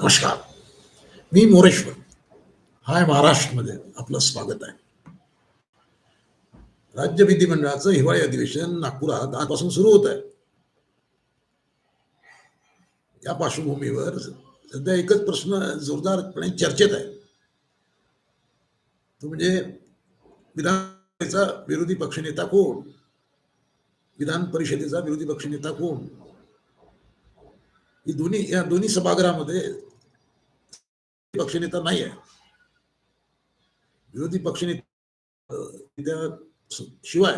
नमस्कार. मी मोरेश्वर. हाय महाराष्ट्रमध्ये आपलं स्वागत आहे. राज्य विधिमंडळाचं हिवाळी अधिवेशन नागपुरात आजपासून सुरू होत आहे. या पार्श्वभूमीवर सध्या एकच प्रश्न जोरदारपणे चर्चेत आहे. तो म्हणजे विधानसभेचा विरोधी पक्षनेता कोण? विधान परिषदेचा विरोधी पक्षनेता कोण? ही दोन्ही या दोन्ही सभागृहामध्ये पक्षनेता नाही आहे. विरोधी पक्षनेता शिवाय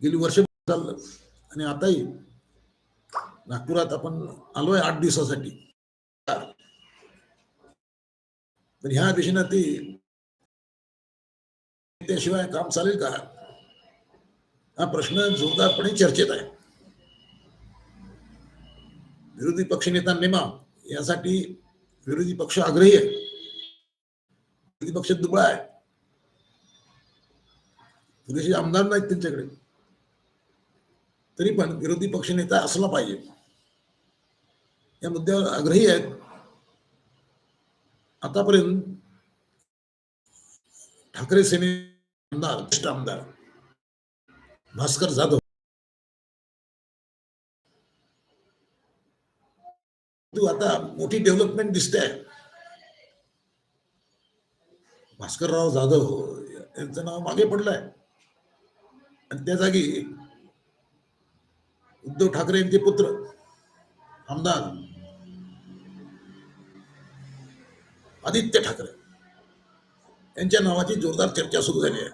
गेली वर्ष चाललं. आणि आताही नागपुरात आपण आलोय आठ दिवसासाठी. पण ह्या अधिवेशनात त्याशिवाय काम चालेल का? हा प्रश्न जोरदारपणे चर्चेत आहे. विरोधी पक्षनेता नेमा यासाठी विरोधी पक्ष आग्रही आहे. विरोधी पक्ष दुबळा आहे. पुरेसे आमदार नाहीत त्यांच्याकडे. तरी पण विरोधी पक्ष नेता असला पाहिजे. या मुद्द्यावर आग्रही आहेत. आतापर्यंत ठाकरे सेने आमदार ज्येष्ठ आमदार भास्कर जाधव तू आता मोठी डेव्हलपमेंट दिसते आहे भास्करराव जाधव यांचं नाव मागे पडलंय. आणि त्या जागी उद्धव ठाकरे यांचे पुत्र आमदार आदित्य ठाकरे यांच्या नावाची जोरदार चर्चा सुरू झाली आहे.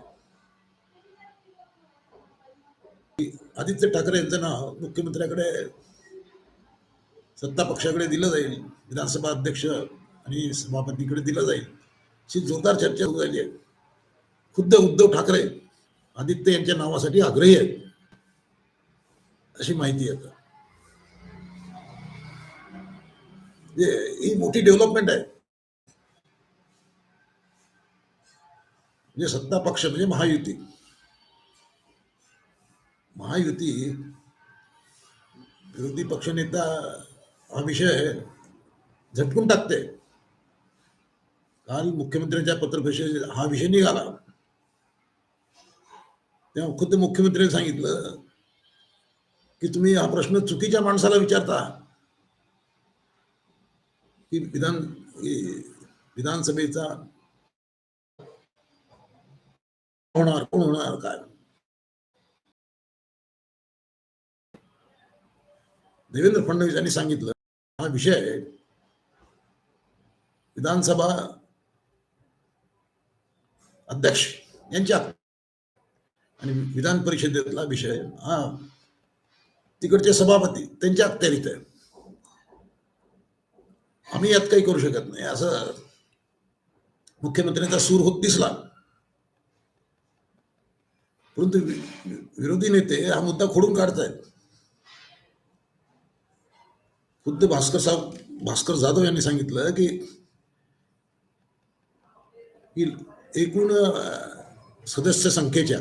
आदित्य ठाकरे यांचं नाव मुख्यमंत्र्याकडे सत्ता पक्षाकडे दिलं जाईल विधानसभा अध्यक्ष आणि सभापतीकडे दिलं जाईल. अशी जोरदार चर्चा सुरू झाली आहे. खुद्द उद्धव ठाकरे आदित्य यांच्या नावासाठी आग्रही आहेत. अशी माहिती आहे म्हणजे ही मोठी डेव्हलपमेंट आहे. म्हणजे सत्ता पक्ष म्हणजे महायुती. महायुती विरोधी पक्षनेता हा विषय झटकून टाकते. काल मुख्यमंत्र्यांच्या पत्रपरिषदेत हा विषय निघाला. तेव्हा खुद्द मुख्यमंत्र्यांनी सांगितलं की तुम्ही हा प्रश्न चुकीच्या माणसाला विचारता. की विधान विधानसभेचा होणार कोण होणार काय? देवेंद्र फडणवीस यांनी सांगितलं हा विषय विधानसभा अध्यक्ष यांच्या आणि विधान परिषदेतला विषय हा तिकडचे सभापती त्यांच्या अखत्यारीत आहे आम्ही यात काही करू शकत नाही असं मुख्यमंत्र्यांचा सूर होत दिसला परंतु विरोधी नेते हा मुद्दा खोडून काढतायत खुद्द भास्कर साहेब भास्कर जाधव यांनी सांगितलं की एकूण सदस्य संख्येच्या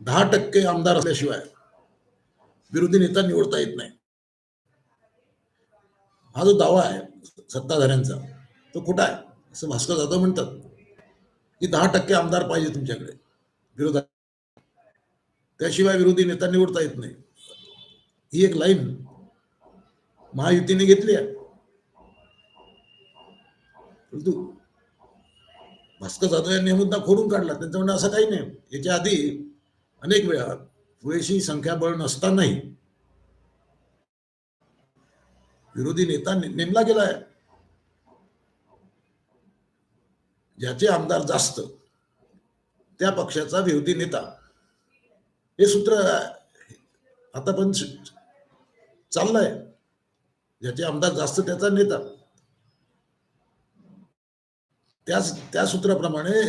दहा टक्के आमदार असल्याशिवाय विरोधी नेता निवडता येत नाही. हा जो दावा आहे सत्ताधाऱ्यांचा तो खोटा आहे असं भास्कर जाधव म्हणतात. की दहा टक्के आमदार पाहिजे तुमच्याकडे विरोधात. त्याशिवाय विरोधी नेता निवडता येत नाही. ही एक लाईन महायुतीने घेतली आहे. परंतु भास्कर जाधव यांनी मुद्दा खोडून काढला. त्यांचं म्हणणं असं काही नाही. याच्या आधी अनेक वेळा पुरेशी संख्याबळ नसतानाही विरोधी नेता नेमला गेलाय ज्याचे आमदार जास्त त्या पक्षाचा विरोधी नेता. हे सूत्र आता पण चाललंय. ज्याचे आमदार जास्त त्याचा नेता. त्याच त्या सूत्राप्रमाणे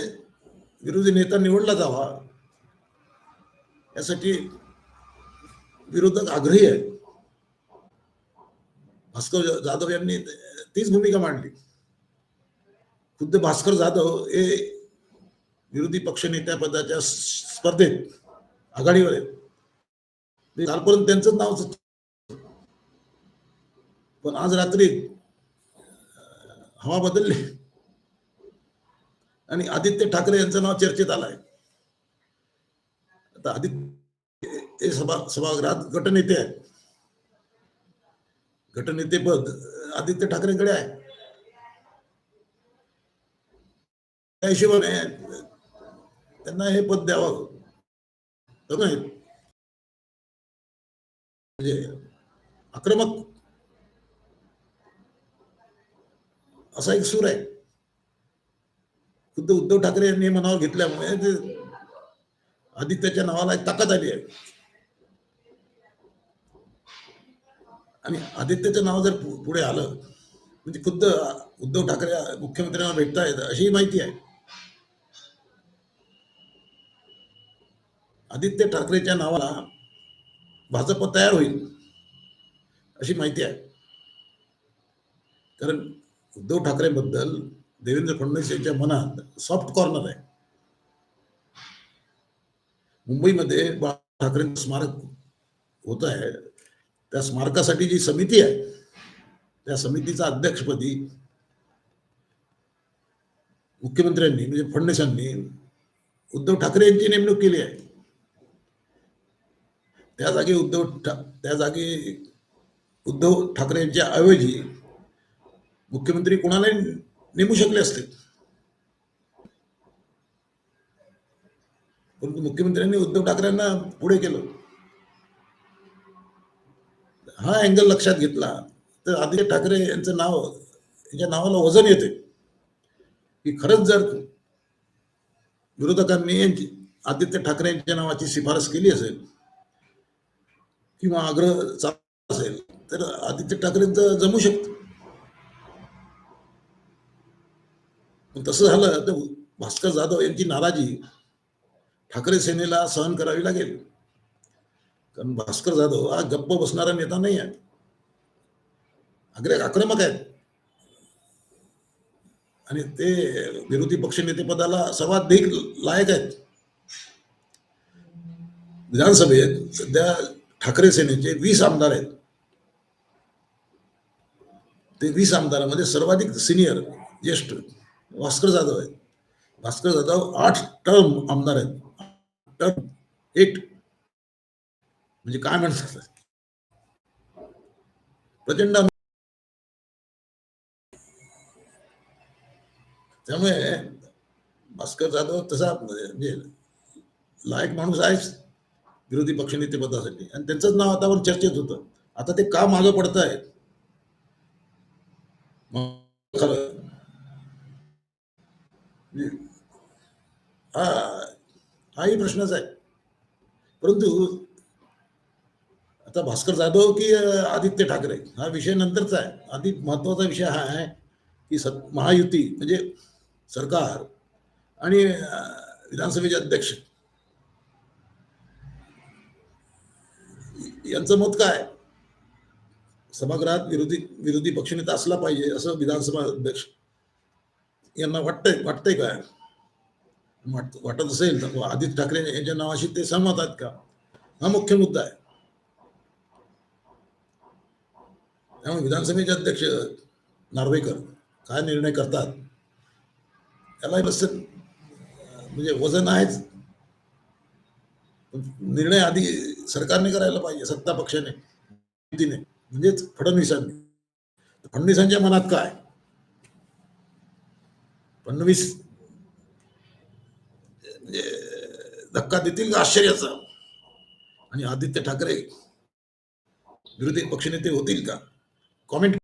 विरोधी नेता निवडला जावा. यासाठी विरोधक आग्रही आहे भास्कर जाधव यांनी तीच भूमिका मांडली. खुद्द भास्कर जाधव हे विरोधी पक्ष नेत्यापदाच्या स्पर्धेत आघाडीवर आहेत. ते कालपर्यंत त्यांचं नाव पण आज रात्री हवा बदलली. आणि आदित्य ठाकरे यांचं नाव चर्चेत आलंय. आता आदित्य सभा सभागृहात गटनेते आहेत. गटनेतेपद आदित्य ठाकरेंकडे आहे. त्या हिशोबाने त्यांना हे पद द्यावं. म्हणजे आक्रमक असा एक सूर आहे. खुद्द उद्धव ठाकरे यांनी मनावर घेतल्यामुळे ते आदित्याच्या नावाला एक ताकद आली आहे. आणि आदित्याचं नाव जर पु- पुढे आलं म्हणजे खुद्द उद्धव ठाकरे मुख्यमंत्र्यांना भेटतायत अशी माहिती आहे. आदित्य ठाकरेच्या नावाला भाजप तयार होईल अशी माहिती आहे. कारण उद्धव ठाकरेबद्दल देवेंद्र फडणवीस यांच्या मनात सॉफ्ट कॉर्नर आहे. मुंबईमध्ये बाळा ठाकरेंचं स्मारक होत आहे. त्या स्मारकासाठी जी समिती आहे त्या समितीचा अध्यक्षपदी मुख्यमंत्र्यांनी म्हणजे फडणवीसांनी उद्धव ठाकरे यांची नेमणूक केली आहे. त्या जागी उद्धव त्या जागी उद्धव ठाकरे यांच्या ऐवजी मुख्यमंत्री कोणालाही नेमू शकले असते. परंतु मुख्यमंत्र्यांनी उद्धव ठाकरेंना पुढे केलं. हा अँगल लक्षात घेतला तर आदित्य ठाकरे यांचं नाव यांच्या नावाला वजन येते. की खरंच जर विरोधकांनी यांची आदित्य ठाकरे यांच्या नावाची शिफारस केली असेल किंवा आग्रह चालू असेल तर आदित्य ठाकरेंचं जमू शकतं पण तसं झालं तर भास्कर जाधव यांची नाराजी ठाकरे सेनेला सहन करावी लागेल. कारण भास्कर जाधव हा गप्प बसणारा नेता नाही आहे. आग्रह आक्रमक आहेत. आणि ते विरोधी पक्ष नेतेपदाला सर्वाधिक लायक आहेत. विधानसभेत सध्या ठाकरे सेनेचे वीस आमदार आहेत. ते वीस आमदारामध्ये सर्वाधिक सिनियर ज्येष्ठ भास्कर जाधव आहेत. भास्कर जाधव आठ टर्म आमदार आहेत. टर्म एट म्हणजे काय म्हणतात प्रचंड त्यामुळे भास्कर जाधव तसा म्हणजे लायक माणूस आहेच. विरोधी पक्षनेते पदासाठी. आणि त्यांचंच नाव आतावर चर्चेत होतं. आता ते का मागं पडत आहे हा हाही प्रश्नच आहे. परंतु आता भास्कर जाधव की आदित्य ठाकरे हा विषय नंतरचा आहे. आधी महत्त्वाचा विषय हा आहे की सत महायुती म्हणजे सरकार आणि विधानसभेचे अध्यक्ष. यांचं मत काय? सभागृहात विरोधी विरोधी पक्षनेता असला पाहिजे असं विधानसभा अध्यक्ष यांना वाटतंय वाटतंय काय वाट वाटत असेल तर आदित्य ठाकरे यांच्या नावाशी ते सहमत आहेत का? हा मुख्य मुद्दा आहे. त्यामुळे विधानसभेचे अध्यक्ष नार्वेकर काय निर्णय करतात? त्यालाही बस म्हणजे वजन आहेच. निर्णय आधी सरकारने करायला पाहिजे सत्ता पक्षाने म्हणजेच फडणवीसांनी. फडणवीसांच्या मनात काय? फडणवीस म्हणजे धक्का देतील का? आश्चर्याचा. आणि आदित्य ठाकरे विरोधी पक्षनेते होतील का? कॉमेंट